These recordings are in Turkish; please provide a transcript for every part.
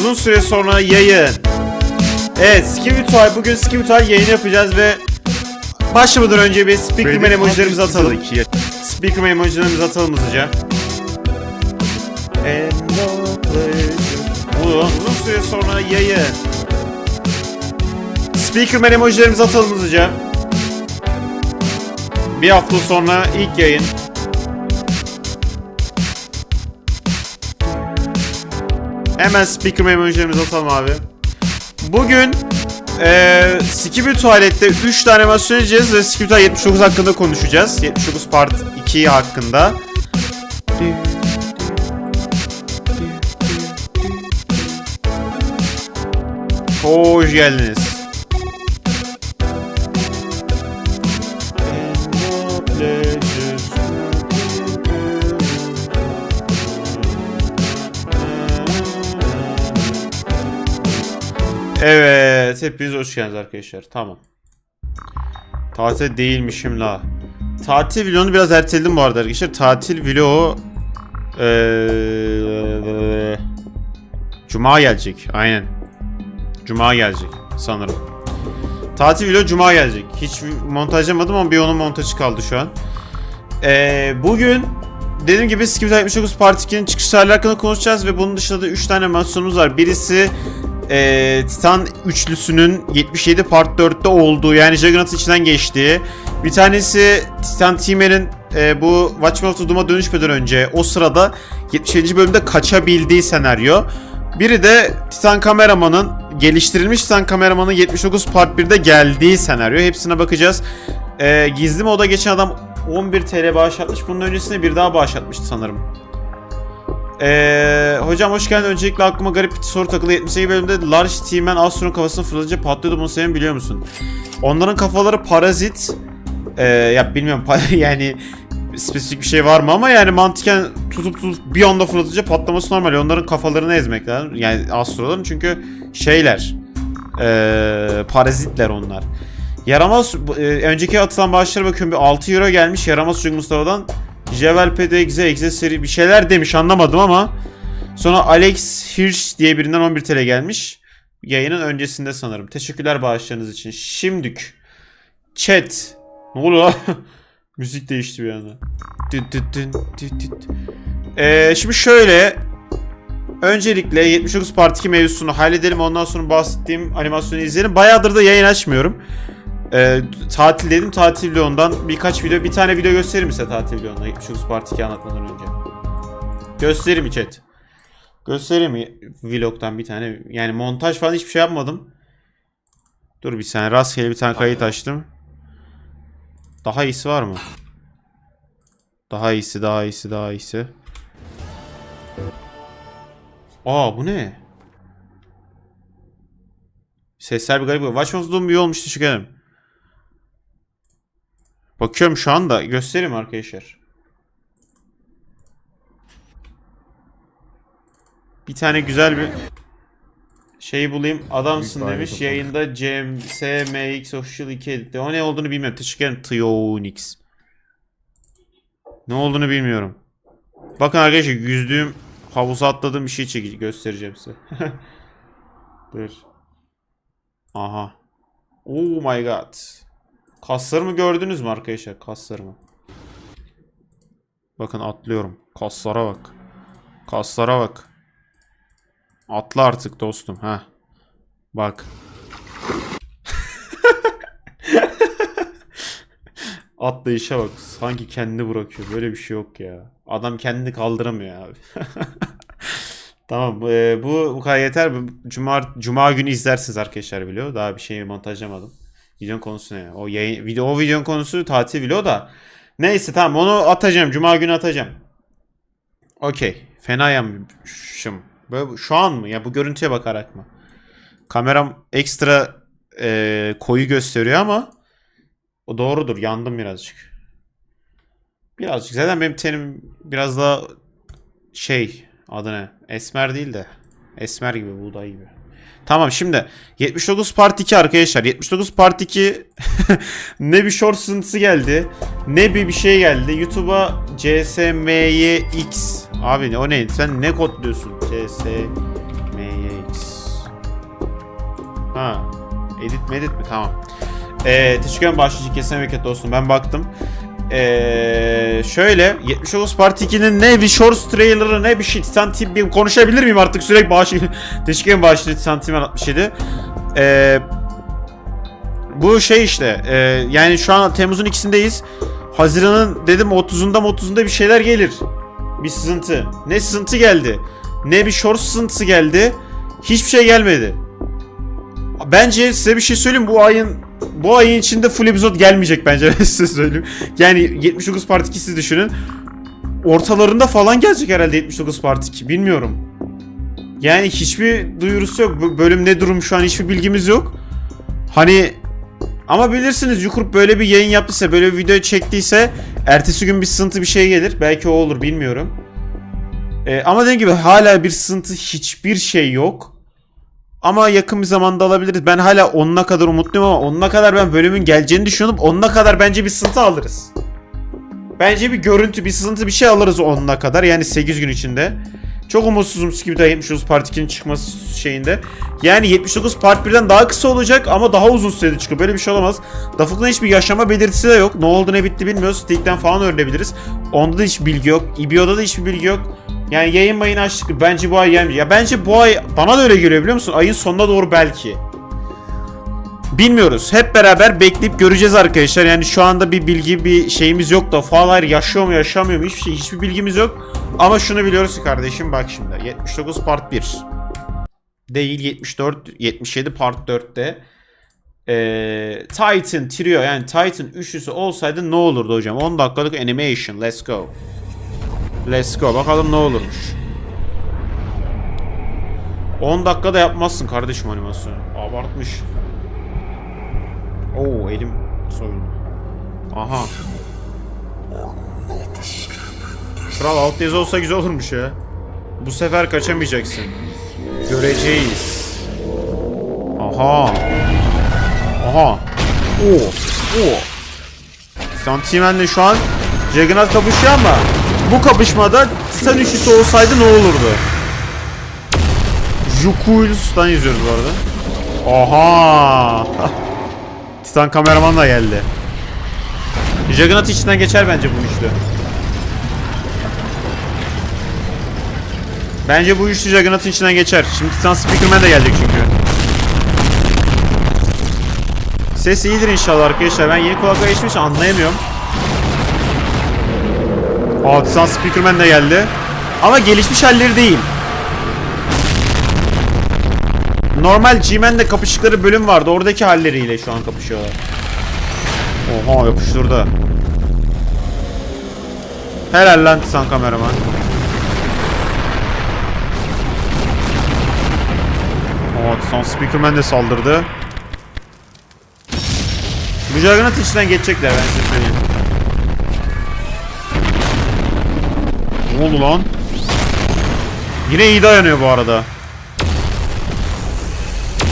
Uzun süre sonra yayın. Evet Skibitoy bugün Skibitoy yayın yapacağız ve başlamadan önce bir Speakerman emojilerimizi atalım. Speakerman emojilerimizi atalım hızlıca. Uzun süre sonra yayın. Speakerman emojilerimizi atalım hızlıca. Bir hafta sonra ilk yayın. Hemen speaker emojilerimizi atalım abi. Bugün eee Skibidi Tuvalet'te 3 tane animasyon edeceğiz ve Skibidi Tuvalet 79 hakkında konuşacağız. 79 Part 2 hakkında. Hoş geldiniz. Evet, hepiniz hoş geldiniz arkadaşlar. Tamam. Tatil değilmişim la. Tatil vlogunu biraz erteledim bu arada arkadaşlar. Tatil vlogu eee Cuma gelecek. Aynen. Cuma gelecek sanırım. Tatil vlogu Cuma gelecek. Hiç montajlamadım ama bir onun montajı kaldı şu an. Eee bugün dediğim gibi Skip 79 Part 2'nin çıkışlarıyla hakkında konuşacağız ve bunun dışında da 3 tane animasyonumuz var. Birisi e, Titan üçlüsünün 77 Part 4'te olduğu yani Juggernaut'ın içinden geçtiği. Bir tanesi Titan Teamer'in e, bu Watchmen of the Doom'a dönüşmeden önce o sırada 77. bölümde kaçabildiği senaryo. Biri de Titan Kameraman'ın geliştirilmiş Titan Kameraman'ın 79 Part 1'de geldiği senaryo. Hepsine bakacağız. E, gizli moda geçen adam 11 TL bağış atmış. Bunun öncesinde bir daha bağış atmıştı sanırım. Ee, hocam hoş geldin. Öncelikle aklıma garip bir soru takılı. 78 bölümde Large T-Man Astro'nun kafasını fırlatınca patlıyordu. Bunu senin biliyor musun? Onların kafaları parazit. Ee, ya bilmiyorum yani spesifik bir şey var mı ama yani mantıken tutup tutup bir anda fırlatınca patlaması normal. Onların kafalarını ezmek lazım. Yani astroların çünkü şeyler. Ee, parazitler onlar. Yaramaz e, önceki atılan bağışlara bakıyorum bir 6 euro gelmiş Yaramaz Çocuk Mustafa'dan. Jevel Exe Exe seri bir şeyler demiş anlamadım ama. Sonra Alex Hirsch diye birinden 11 TL gelmiş. Yayının öncesinde sanırım. Teşekkürler bağışlarınız için. Şimdük. Chat. Ne oluyor? Müzik değişti bir anda. Ee, şimdi şöyle. Öncelikle 79 Part 2 mevzusunu halledelim. Ondan sonra bahsettiğim animasyonu izleyelim. Bayağıdır da yayın açmıyorum. Ee, tatil dedim tatil vlogundan birkaç video bir tane video göstereyim mi size tatil vlogundan 79 Part 2 anlatmadan önce. Göstereyim mi chat? Göstereyim vlogdan bir tane yani montaj falan hiçbir şey yapmadım. Dur bir saniye rastgele bir tane kayıt açtım. Daha iyisi var mı? Daha iyisi daha iyisi daha iyisi. Aa bu ne? Sesler bir garip. Watch Doom bir olmuş teşekkür ederim. Bakıyorum şu anda. Göstereyim arkadaşlar. Bir tane güzel bir şey bulayım. Adamsın Büyük demiş. Yayında CMX Official 2 edit'te. O ne olduğunu bilmiyorum. Teşekkür ederim. Tionix. Ne olduğunu bilmiyorum. Bakın arkadaşlar yüzdüğüm havuza atladığım bir şey çekici göstereceğim size. Dur. Aha. Oh my god. Kaslarımı gördünüz mü arkadaşlar? Kaslarımı. Bakın atlıyorum. Kaslara bak. Kaslara bak. Atla artık dostum. ha. Bak. Atlayışa bak. Sanki kendini bırakıyor. Böyle bir şey yok ya. Adam kendini kaldıramıyor abi. tamam. e, bu bu kadar yeter. Cuma, Cuma günü izlersiniz arkadaşlar video. Daha bir şey montajlamadım. Videonun konusu ne? O yayın, video, o videonun konusu tatil video da. Neyse tamam onu atacağım. Cuma günü atacağım. Okey. Fena yanmışım. Böyle şu an mı? Ya bu görüntüye bakarak mı? Kameram ekstra e, koyu gösteriyor ama o doğrudur. Yandım birazcık. Birazcık. Zaten benim tenim biraz daha şey adı ne? Esmer değil de esmer gibi buğday gibi. Tamam şimdi 79 Part 2 arkadaşlar. 79 Part 2 ne bir short sızıntısı geldi. Ne bir bir şey geldi. YouTube'a CSMYX. Abi o ne? Sen ne kodluyorsun? CSMYX. Ha. Edit mi edit mi? Tamam. Ee, teşekkür ederim başlayıcı kesin memleket dostum. Ben baktım. Ee, şöyle 79 Part 2'nin ne bir shorts trailer'ı ne bir Team bir konuşabilir miyim artık? Sürekli bağışı Teşekkür ederim bağışlı Titan Team 67 Ee, bu şey işte e, yani şu an Temmuz'un ikisindeyiz. Haziran'ın dedim 30'unda 30'unda bir şeyler gelir. Bir sızıntı. Ne sızıntı geldi ne bir short sızıntısı geldi. Hiçbir şey gelmedi. Bence size bir şey söyleyeyim bu ayın bu ayın içinde full episode gelmeyecek bence ben size söyleyeyim. Yani 79 Part 2 siz düşünün. Ortalarında falan gelecek herhalde 79 Part 2 bilmiyorum. Yani hiçbir duyurusu yok. Bölüm ne durum şu an hiçbir bilgimiz yok. Hani ama bilirsiniz Yukurup böyle bir yayın yaptıysa, böyle bir video çektiyse ertesi gün bir sızıntı bir şey gelir. Belki o olur bilmiyorum. Ee, ama dediğim gibi hala bir sızıntı hiçbir şey yok. Ama yakın bir zamanda alabiliriz. Ben hala onuna kadar umutluyum ama onuna kadar ben bölümün geleceğini düşünüyordum. Onuna kadar bence bir sızıntı alırız. Bence bir görüntü, bir sızıntı bir şey alırız onuna kadar. Yani 8 gün içinde. Çok umutsuzum Skibidi 79 Part 2'nin çıkması şeyinde. Yani 79 Part 1'den daha kısa olacak ama daha uzun sürede çıkıyor. Böyle bir şey olamaz. Dafuk'tan hiçbir yaşama belirtisi de yok. Ne oldu ne bitti bilmiyoruz. Steak'ten falan öğrenebiliriz. Onda da hiçbir bilgi yok. İBio'da da hiçbir bilgi yok. Yani yayın mayını açtık. Bence bu ay gelmeyecek. Ya bence bu ay bana da öyle geliyor biliyor musun? Ayın sonuna doğru belki. Bilmiyoruz. Hep beraber bekleyip göreceğiz arkadaşlar. Yani şu anda bir bilgi bir şeyimiz yok da Fallout yaşıyor mu yaşamıyor mu hiçbir şey hiçbir bilgimiz yok. Ama şunu biliyoruz ki kardeşim bak şimdi 79 part 1 değil 74 77 part 4'te ee, Titan Trio yani Titan üçlüsü olsaydı ne olurdu hocam? 10 dakikalık animation let's go. Let's go. Bakalım ne olurmuş. 10 dakikada yapmazsın kardeşim animasyonu. Abartmış. Oo elim soyuldu. Aha. Kral alt yazı olsa güzel olurmuş ya. Bu sefer kaçamayacaksın. Göreceğiz. Aha. Aha. Oo. Oo. Santimen'le şu an Juggernaut kapışıyor ama bu kapışmada Titan üçlüsü olsaydı ne olurdu? Jukulus'tan izliyoruz bu arada. Aha! Titan kameraman da geldi. Juggernaut içinden geçer bence bu üçlü. Bence bu üçlü Juggernaut'un içinden geçer. Şimdi Titan Speakerman de gelecek çünkü. Ses iyidir inşallah arkadaşlar. Ben yeni kulaklığa geçmiş anlayamıyorum. Aa Speakerman de geldi. Ama gelişmiş halleri değil. Normal G-Man'le kapıştıkları bölüm vardı. Oradaki halleriyle şu an kapışıyorlar. Oha yapıştırdı. Helal lan Titan kameraman. Aa Titan Speakerman de saldırdı. Bu Juggernaut içinden geçecekler ben size söyleyeyim. Ne oldu lan? Yine iyi dayanıyor bu arada.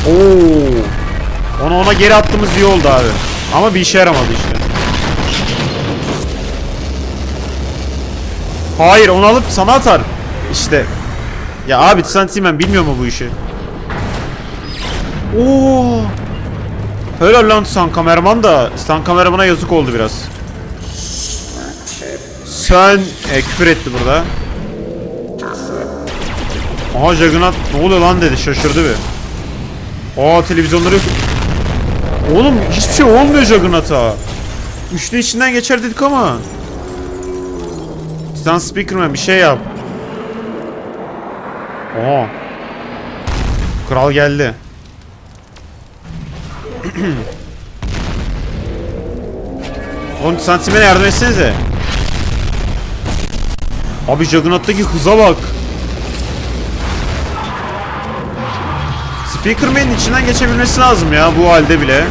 Oo. Onu ona geri attığımız iyi oldu abi. Ama bir işe yaramadı işte. Hayır onu alıp sana atar. İşte. Ya abi Tisantimen bilmiyor mu bu işi? Oo. Helal lan Titan kameraman da Titan kameramana yazık oldu biraz. Sen e, küfür etti burada. Aha Juggernaut ne oluyor lan dedi şaşırdı bir. Aa televizyonları Oğlum hiçbir şey olmuyor Juggernaut'a. Üçlü içinden geçer dedik ama. Titan Speakerman bir şey yap. Aa. Kral geldi. Oğlum Titan Speakerman'e yardım etsenize. Abi Juggernaut'taki hıza bak. Speakerman'in içinden geçebilmesi lazım ya bu halde bile.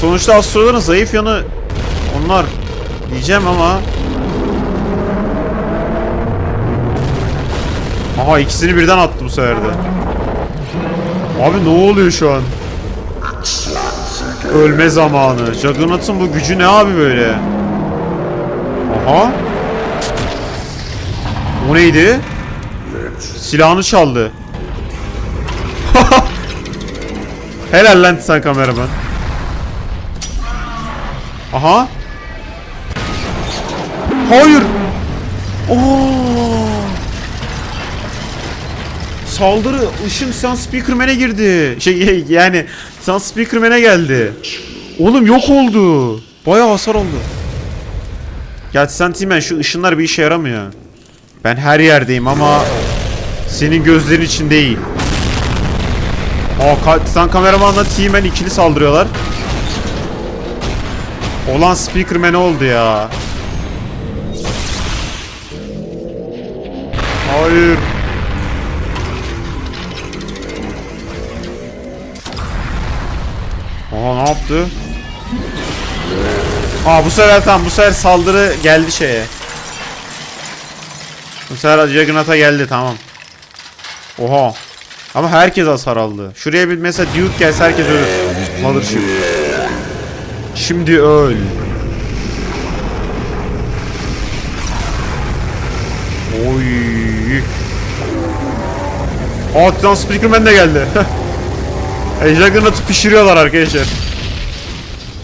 Sonuçta astroların zayıf yanı onlar diyeceğim ama Aha ikisini birden attı bu sefer de. Abi ne oluyor şu an? Ölme zamanı. Juggernaut'un bu gücü ne abi böyle? Aha. O neydi? Silahını çaldı. Helal lan sen kameraman. Aha. Hayır. Oo. Saldırı ışın Sun Speakerman'e girdi. Şey yani Sun Speakerman'e geldi. Oğlum yok oldu. Bayağı hasar oldu. Gerçi sen Timen şu ışınlar bir işe yaramıyor. Ben her yerdeyim ama senin gözlerin için değil. Aa, sen kameramanla T-Man ikili saldırıyorlar. Olan Speakerman oldu ya. Hayır. Aa ne yaptı? Aa bu sefer tam bu sefer saldırı geldi şeye. Sefer Juggernaut'a geldi tamam. Oha. Ama herkes hasar aldı. Şuraya bir mesela Duke gelse herkes ölür. Mothership. Şimdi öl. Oy. Aa Titan Speakerman de geldi. e, Juggernaut'u pişiriyorlar arkadaşlar.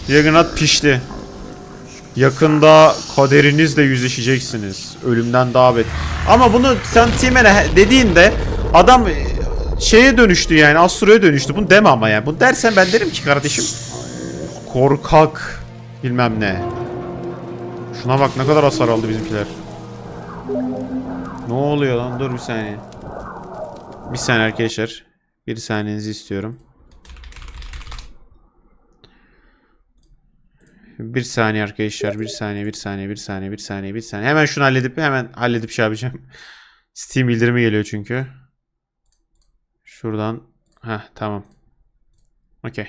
Juggernaut pişti. Yakında kaderinizle yüzleşeceksiniz. Ölümden daha bet. Ama bunu sen Timen'e dediğinde adam e, şeye dönüştü yani Astro'ya dönüştü. Bunu deme ama yani. Bunu dersen ben derim ki kardeşim korkak bilmem ne. Şuna bak ne kadar hasar aldı bizimkiler. Ne oluyor lan? Dur bir saniye. Bir saniye arkadaşlar. Bir saniyenizi istiyorum. Bir saniye arkadaşlar. Bir saniye, bir saniye, bir saniye, bir saniye, bir saniye. Hemen şunu halledip hemen halledip şey yapacağım. Steam bildirimi geliyor çünkü. Şuradan. Heh tamam. Okey.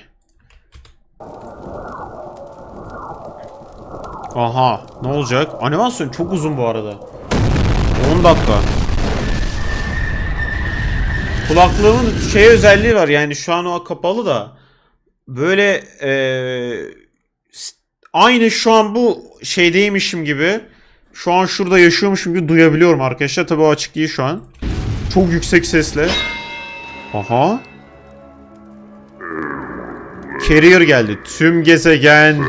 Aha ne olacak? Animasyon çok uzun bu arada. 10 dakika. Kulaklığımın şey özelliği var yani şu an o kapalı da böyle eee, s- aynı şu an bu şeydeymişim gibi şu an şurada yaşıyormuşum gibi duyabiliyorum arkadaşlar tabi o açık değil şu an. Çok yüksek sesle. Aha. Carrier geldi. Tüm gezegen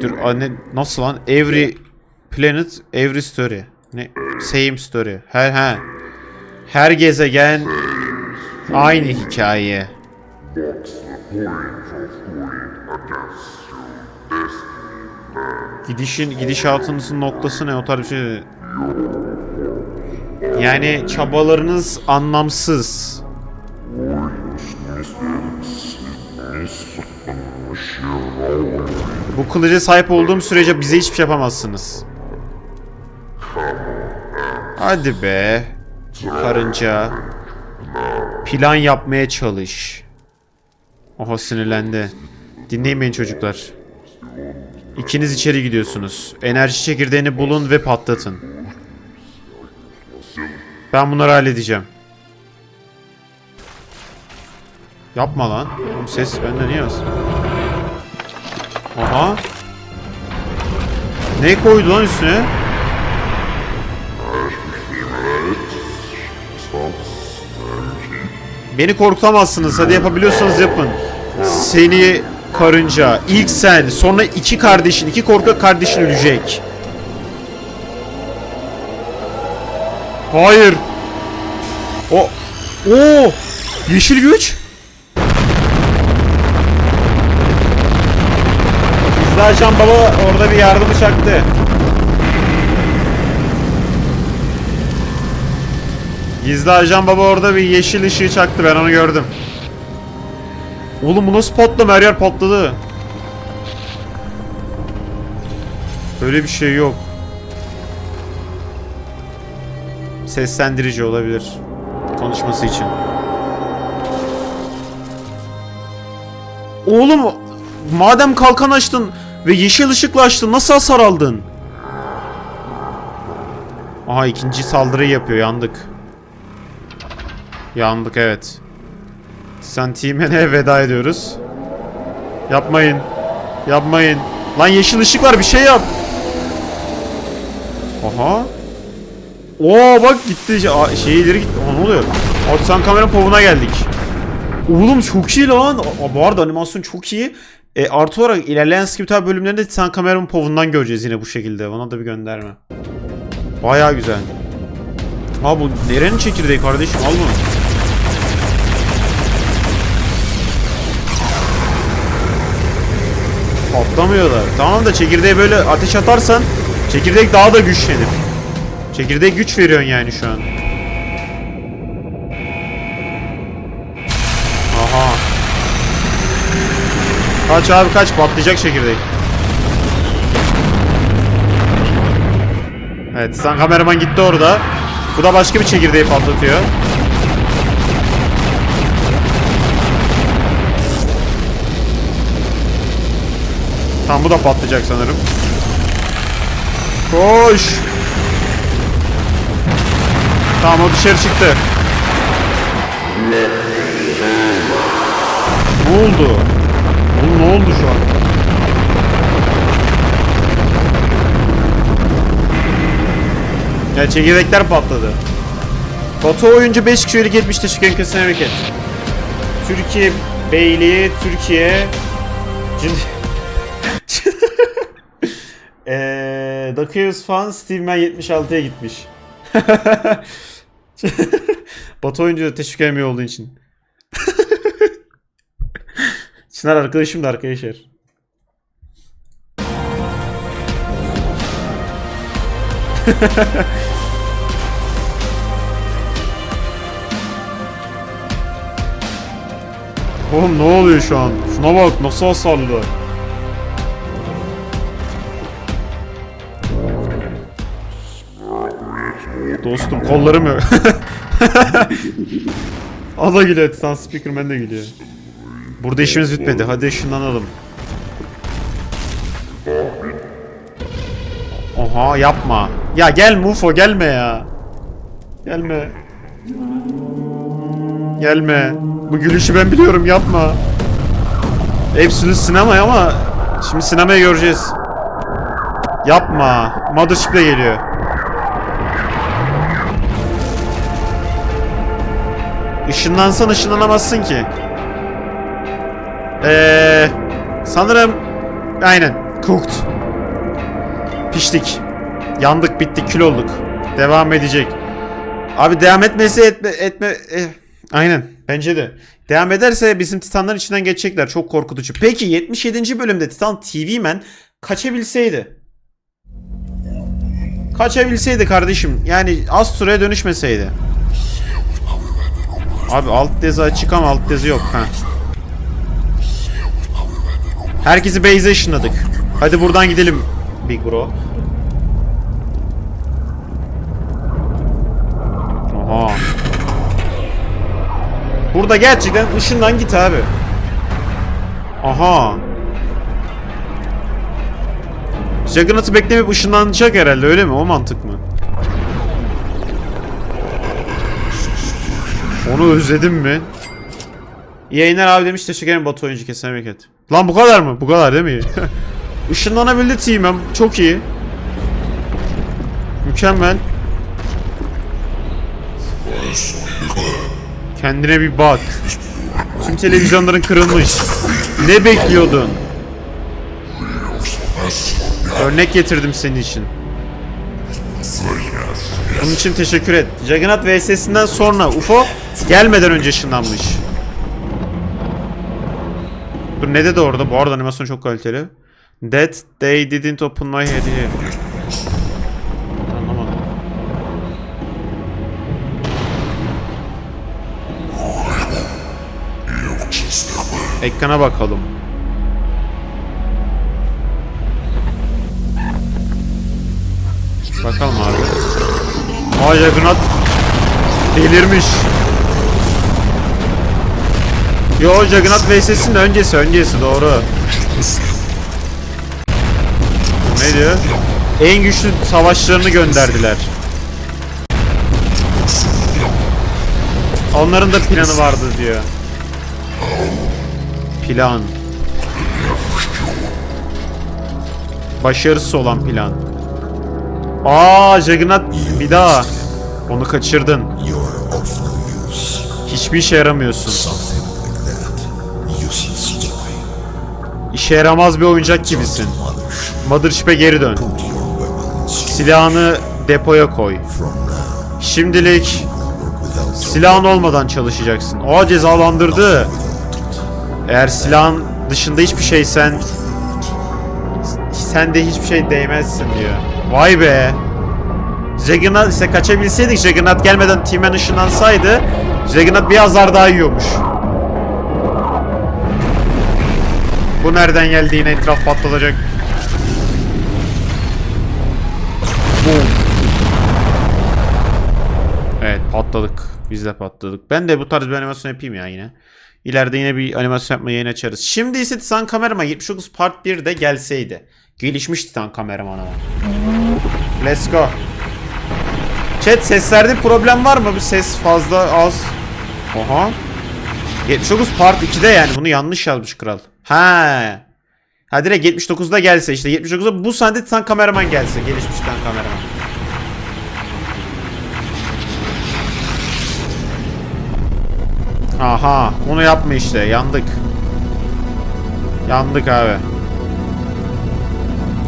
Dur anne nasıl lan? Every planet, every story. Ne? Same story. Her ha. Her gezegen aynı hikaye. Gidişin gidişatınızın noktası ne? O tarz şey. Yani çabalarınız anlamsız. Bu kılıca sahip olduğum sürece bize hiçbir şey yapamazsınız. Hadi be. Karınca. Plan yapmaya çalış. Oha sinirlendi. Dinleyin beni çocuklar. İkiniz içeri gidiyorsunuz. Enerji çekirdeğini bulun ve patlatın. Ben bunları halledeceğim. Yapma lan. Oğlum ses bende niye az? Aha. Ne koydu lan üstüne? Beni korkutamazsınız. Hadi yapabiliyorsanız yapın. Seni karınca. İlk sen. Sonra iki kardeşin. iki korkak kardeşin ölecek. Hayır. O. Oo. Yeşil güç. Ajan Baba orada bir yardımı çaktı. Gizli Ajan Baba orada bir yeşil ışığı çaktı ben onu gördüm. Oğlum bu nasıl patlama her yer patladı. Böyle bir şey yok. Seslendirici olabilir. Konuşması için. Oğlum madem kalkan açtın ve yeşil ışıkla açtın nasıl hasar aldın? Aha ikinci saldırıyı yapıyor yandık. Yandık evet. Sen Team'e veda ediyoruz. Yapmayın. Yapmayın. Lan yeşil ışık var bir şey yap. Aha. Oo bak gitti. Şey ileri gitti. Aa, ne oluyor? Otsan kamera povuna geldik. Oğlum çok iyi lan. Aa, bu arada animasyon çok iyi. E, artı olarak ilerleyen Skiptal bölümlerinde Titan kameranın povundan göreceğiz yine bu şekilde. Ona da bir gönderme. Baya güzel. Ha bu nerenin çekirdeği kardeşim al bunu. Patlamıyorlar. Tamam da çekirdeğe böyle ateş atarsan çekirdek daha da güçlenir. Çekirdeğe güç veriyorsun yani şu an. Aha. Kaç abi kaç patlayacak çekirdek. Evet sen kameraman gitti orada. Bu da başka bir çekirdeği patlatıyor. Tamam bu da patlayacak sanırım. Koş. Tamam o dışarı çıktı. Ne oldu? Oğlum ne oldu şu an? Ya çekirdekler patladı. Batu oyuncu 5 kişi üyelik etmiş teşekkür ederim hareket. Türkiye Beyliği, Türkiye Cin... Eee Dakius fan Steveman 76'ya gitmiş. Batu oyuncu ederim iyi olduğun için. Çınar arkadaşım da arkadaşlar. Oğlum ne oluyor şu an? Şuna bak nasıl hasarlı. Dostum kollarım yok. o da gülüyor. Titan Speakerman de gülüyor. Burada işimiz bitmedi. Hadi ışınlanalım. Oha yapma. Ya gel Mufo gelme ya. Gelme. Gelme. Bu gülüşü ben biliyorum yapma. Hepsini sinemaya ama şimdi sinemaya göreceğiz. Yapma. Mothership'le geliyor. Işınlansan ışınlanamazsın ki. Eee sanırım aynen cooked. Piştik. Yandık bittik kül olduk. Devam edecek. Abi devam etmesi etme etme eh, aynen bence de. Devam ederse bizim Titanların içinden geçecekler. Çok korkutucu. Peki 77. bölümde Titan TV Man kaçabilseydi. Kaçabilseydi kardeşim. Yani Astro'ya dönüşmeseydi. Abi alt yazı açık ama alt yazı yok ha. Herkesi base'e ışınladık. Hadi buradan gidelim Big Bro. Aha. Burada gerçekten ışından git abi. Aha. Juggernaut'u beklemeyip ışınlanacak herhalde öyle mi? O mantık mı? Onu özledim mi? Yayınlar abi demiş teşekkür ederim Batu oyuncu kesin hareket. Lan bu kadar mı? Bu kadar değil mi? Işınlanabildi team'im. Çok iyi. Mükemmel. Kendine bir bak. Tüm televizyonların kırılmış. Ne bekliyordun? Örnek getirdim senin için. Bunun için teşekkür et. Juggernaut VS'sinden sonra UFO gelmeden önce ışınlanmış. Dur ne dedi orada? Bu arada animasyon çok kaliteli. That they didn't open my head here. Ekrana bakalım. Bakalım abi. Aa Juggernaut delirmiş. Yo Juggernaut VS'sinin öncesi öncesi doğru. Ne diyor? En güçlü savaşçılarını gönderdiler. Onların da planı vardı diyor. Plan. Başarısız olan plan. Aa Juggernaut bir daha. Onu kaçırdın. Hiçbir işe yaramıyorsun. İşe yaramaz bir oyuncak gibisin. Mothership'e geri dön. Silahını depoya koy. Şimdilik silahın olmadan çalışacaksın. O cezalandırdı. Eğer silahın dışında hiçbir şeysen sen de hiçbir şey değmezsin diyor. Vay be. Juggernaut ise kaçabilseydik Juggernaut gelmeden Team'en ışınlansaydı Juggernaut bir azar daha yiyormuş. Bu nereden geldi yine etraf patlatacak. Evet patladık. Biz de patladık. Ben de bu tarz bir animasyon yapayım ya yine. İleride yine bir animasyon yapma yayın açarız. Şimdi ise Titan Kameraman 79 Part 1 de gelseydi. Gelişmiş Titan Kameraman ama. Let's go. Chat seslerde problem var mı? Bir ses fazla az. Oha. 79 Part 2'de yani bunu yanlış yazmış kral. Ha. Ha direkt 79'da gelse işte 79'da bu sahne Titan Kameraman gelse. Gelişmiş Titan Kameraman. Aha onu yapma işte yandık. Yandık abi.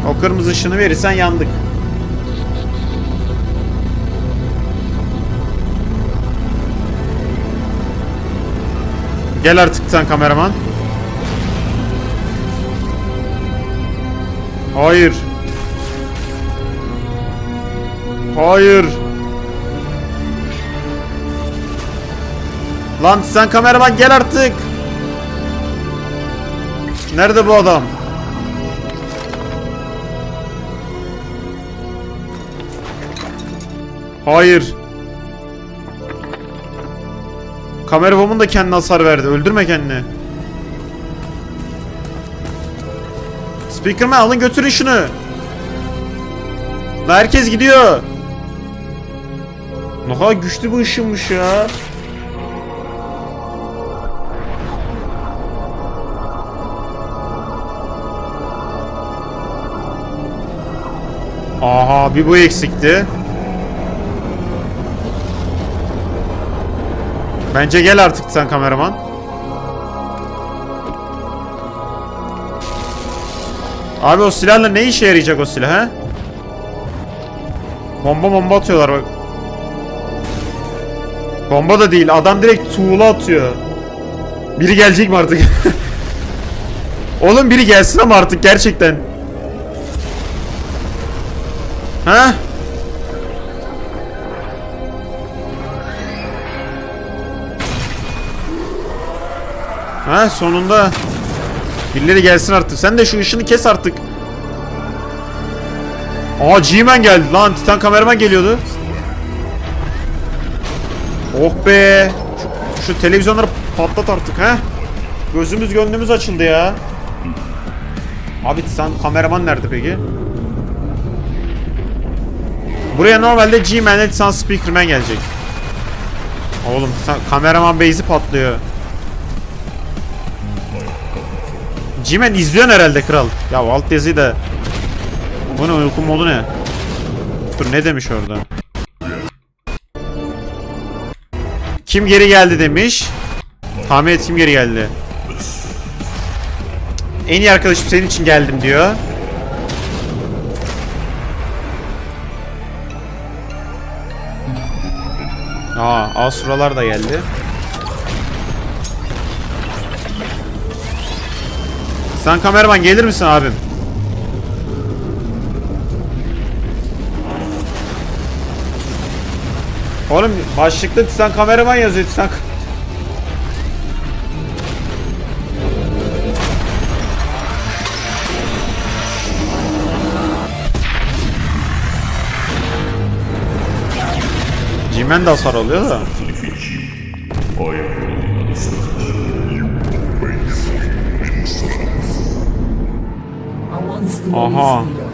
O kırmızı ışını verirsen yandık. Gel artık sen kameraman. Hayır. Hayır. Lan sen kameraman gel artık. Nerede bu adam? Hayır. Kamera woman da kendine hasar verdi. Öldürme kendini. Speakerman alın götürün şunu. Lan herkes gidiyor. Ne güçlü bu ışınmış ya. Aha bir bu eksikti. Bence gel artık sen kameraman. Abi o silahla ne işe yarayacak o silah he? Bomba bomba atıyorlar bak. Bomba da değil adam direkt tuğla atıyor. Biri gelecek mi artık? Oğlum biri gelsin ama artık gerçekten. Ha? Ha sonunda. Birileri gelsin artık. Sen de şu ışını kes artık. Aa G-Man geldi lan. Titan kameraman geliyordu. Oh be. Şu, şu televizyonları patlat artık ha. Gözümüz gönlümüz açıldı ya. Abi Titan kameraman nerede peki? Buraya normalde G-Man ile Titan Speakerman gelecek. Oğlum Titan- kameraman base'i patlıyor. G-Man izliyorsun herhalde kral. Ya alt yazıyı da... Bu ne uyku modu ne? Dur ne demiş orada? Kim geri geldi demiş. Tahmin et kim geri geldi. En iyi arkadaşım senin için geldim diyor. Aa, Asuralar da geldi. Sen kameraman gelir misin abim? Oğlum başlıkta sen kameraman yazıyor sen. Cimen de hasar alıyor da. Die.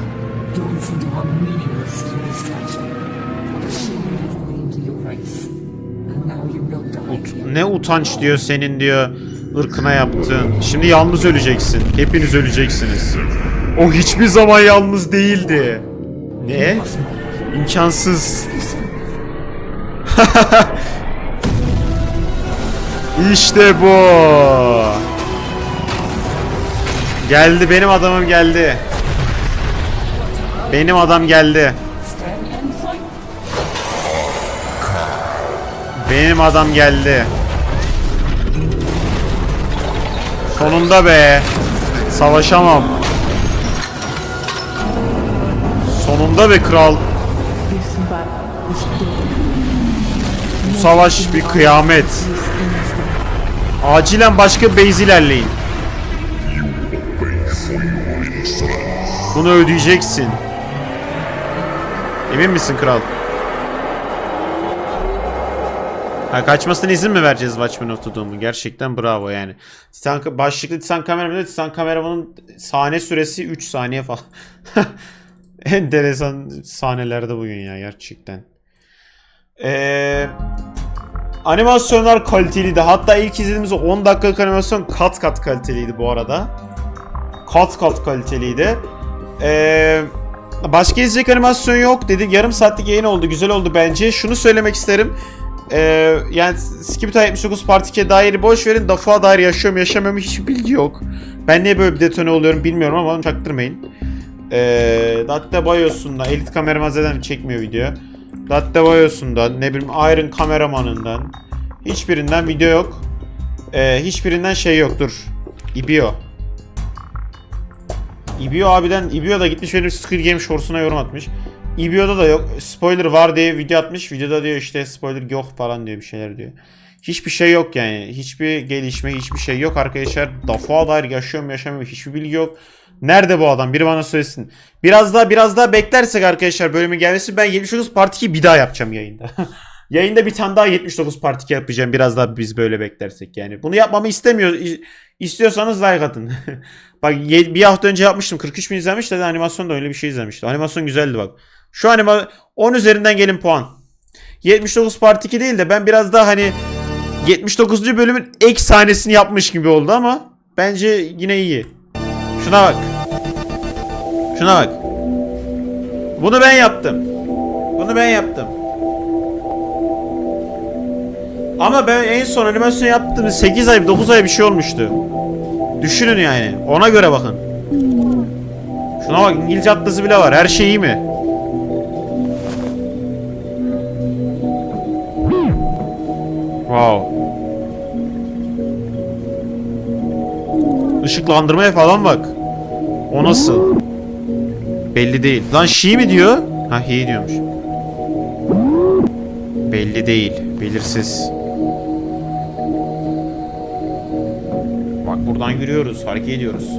Ut- ne utanç diyor senin diyor ırkına yaptığın. Şimdi yalnız öleceksin. Hepiniz öleceksiniz. O hiçbir zaman yalnız değildi. Ne? İmkansız. işte bu. Geldi benim adamım geldi. Benim adam geldi. Benim adam geldi. Sonunda be. Savaşamam. Sonunda be kral. Bu savaş bir kıyamet. Acilen başka base ilerleyin. Bunu ödeyeceksin. Emin misin kral? Ha, kaçmasına izin mi vereceğiz Watchmen of the? Gerçekten bravo yani. Titan, başlıklı Titan kameramanı Titan kameramanın sahne süresi 3 saniye falan. Enteresan sahnelerde bugün ya gerçekten. Eee... Animasyonlar kaliteliydi. Hatta ilk izlediğimiz o 10 dakikalık animasyon kat kat kaliteliydi bu arada. Kat kat kaliteliydi. Ee, başka izleyecek animasyon yok dedik. Yarım saatlik yayın oldu. Güzel oldu bence. Şunu söylemek isterim. Ee, yani Skibita 79 Part 2'ye dair boş verin. Dafu'a dair yaşıyorum yaşamıyorum hiçbir bilgi yok. Ben niye böyle bir detone oluyorum bilmiyorum ama çaktırmayın. Ee, Datte Bayos'undan, Elit Kameraman zaten çekmiyor video. Datte Bayos'undan, ne bileyim Iron Kameraman'ından. Hiçbirinden video yok. Ee, hiçbirinden şey yok dur. Ibio. Ibio abiden, Ibio da gitmiş benim Squid Game Shorts'una yorum atmış. Ibio'da da yok. Spoiler var diye video atmış. Videoda diyor işte spoiler yok falan diyor bir şeyler diyor. Hiçbir şey yok yani. Hiçbir gelişme, hiçbir şey yok arkadaşlar. Dafu'a dair yaşıyorum yaşamıyorum hiçbir bilgi yok. Nerede bu adam? Biri bana söylesin. Biraz daha biraz daha beklersek arkadaşlar bölümün gelmesi ben 79 Part 2'yi bir daha yapacağım yayında. yayında bir tane daha 79 Part 2 yapacağım. Biraz daha biz böyle beklersek yani. Bunu yapmamı istemiyor. İstiyorsanız like atın. bak bir hafta önce yapmıştım. 43 bin izlenmiş de animasyon da öyle bir şey izlemişti. Animasyon güzeldi bak. Şu anima 10 üzerinden gelin puan. 79 Part 2 değil de ben biraz daha hani 79. bölümün ek sahnesini yapmış gibi oldu ama bence yine iyi. Şuna bak. Şuna bak. Bunu ben yaptım. Bunu ben yaptım. Ama ben en son animasyon yaptığım 8 ay 9 ay bir şey olmuştu. Düşünün yani. Ona göre bakın. Şuna bak İngilizce atlası bile var. Her şey iyi mi? Wow. Işıklandırmaya falan bak. O nasıl? Belli değil. Lan she mi diyor? Ha he diyormuş. Belli değil. Belirsiz. Buradan yürüyoruz. Hareket ediyoruz.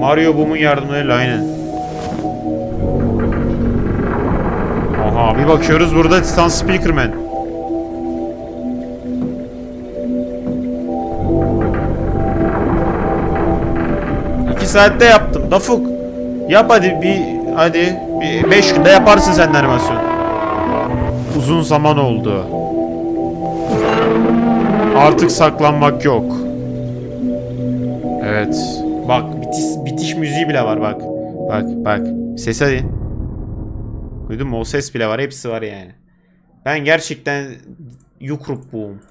Mario Boom'un yardımlarıyla aynen. Aha bir bakıyoruz burada Titan Speakerman. İki saatte yaptım. Dafuk. Yap hadi bir hadi bir beş günde yaparsın sen animasyon. Uzun zaman oldu. Artık saklanmak yok. Evet. Bak bitiş, bitiş müziği bile var bak. Bak bak. Ses hadi. Duydun mu? O ses bile var. Hepsi var yani. Ben gerçekten yukrup buğum.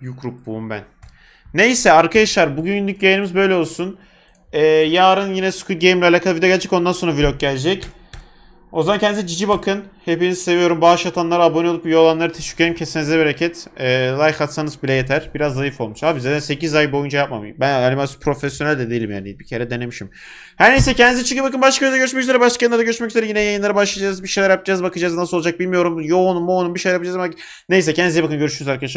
Yukrup buğum ben. Neyse arkadaşlar bugünlük yayınımız böyle olsun. Ee, yarın yine Squid Game ile alakalı video gelecek. Ondan sonra vlog gelecek. O zaman kendinize cici bakın. Hepinizi seviyorum. Bağış atanlara, abone olup üye olanlara teşekkür ederim. Kesinize bereket. Ee, like atsanız bile yeter. Biraz zayıf olmuş. Abi zaten 8 ay boyunca yapmam. Ben animasyon profesyonel de değilim yani. Bir kere denemişim. Her neyse kendinize cici bakın. Başka videoda görüşmek üzere. Başka yayınlarda görüşmek üzere. Yine yayınlara başlayacağız. Bir şeyler yapacağız. Bakacağız nasıl olacak bilmiyorum. Yoğunum, moğunum bir şeyler yapacağız neyse kendinize bakın. Görüşürüz arkadaşlar.